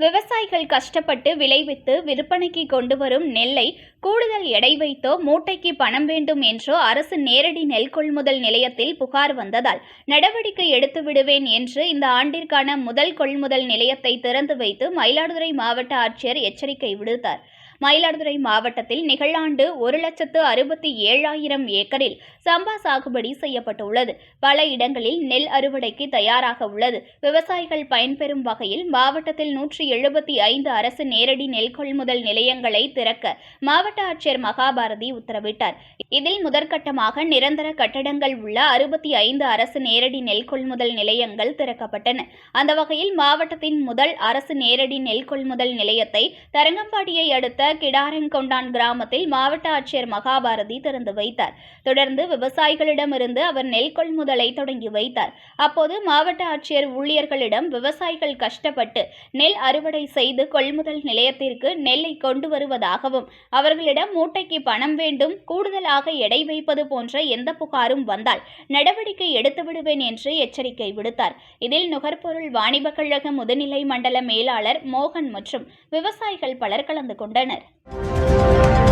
விவசாயிகள் கஷ்டப்பட்டு விளைவித்து விற்பனைக்கு கொண்டு வரும் நெல்லை கூடுதல் எடை வைத்தோ மூட்டைக்கு பணம் வேண்டும் என்றோ அரசு நேரடி நெல் கொள்முதல் நிலையத்தில் புகார் வந்ததால் நடவடிக்கை எடுத்து விடுவேன் என்று இந்த ஆண்டிற்கான முதல் கொள்முதல் நிலையத்தை திறந்து வைத்து மயிலாடுதுறை மாவட்ட ஆட்சியர் எச்சரிக்கை விடுத்தார். மயிலாடுதுறை மாவட்டத்தில் நிகழாண்டு ஒரு லட்சத்து அறுபத்தி ஏழாயிரம் ஏக்கரில் சம்பா சாகுபடி செய்யப்பட்டுள்ளது. பல இடங்களில் நெல் அறுவடைக்கு தயாராக உள்ளது. விவசாயிகள் பயன்பெறும் வகையில் மாவட்டத்தில் நூற்றி எழுபத்தி ஐந்து அரசு நேரடி நெல் கொள்முதல் நிலையங்களை திறக்க மாவட்ட ஆட்சியர் மகாபாரதி உத்தரவிட்டார். இதில் முதற்கட்டமாக நிரந்தர கட்டடங்கள் உள்ள அறுபத்தி ஐந்து அரசு நேரடி நெல் கொள்முதல் நிலையங்கள் திறக்கப்பட்டன. அந்த வகையில் மாவட்டத்தின் முதல் அரசு நேரடி நெல் கொள்முதல் நிலையத்தை தரங்கம்பாடியை அடுத்த கிடாரங்கொண்டான் கிராமத்தில் மாவட்ட ஆட்சியர் மகாபாரதி திறந்து வைத்தார். தொடர்ந்து விவசாயிகளிடமிருந்து அவர் நெல் கொள்முதலை தொடங்கி வைத்தார். அப்போது மாவட்ட ஆட்சியர் ஊழியர்களிடம் விவசாயிகள் கஷ்டப்பட்டு நெல் அறுவடை செய்து கொள்முதல் நிலையத்திற்கு நெல்லை கொண்டு வருவதாகவும் அவர்களிடம் மூட்டைக்கு பணம் வேண்டும் கூடுதலாக எடை வைப்பது போன்ற எந்த புகாரும் வந்தால் நடவடிக்கை எடுத்து விடுவேன் என்று எச்சரிக்கை விடுத்தார். இதில் நுகர்பொருள் வாணிப கழக முதுநிலை மண்டல மேலாளர் மோகன் மற்றும் விவசாயிகள் பலர் கலந்து கொண்டனர். ahead.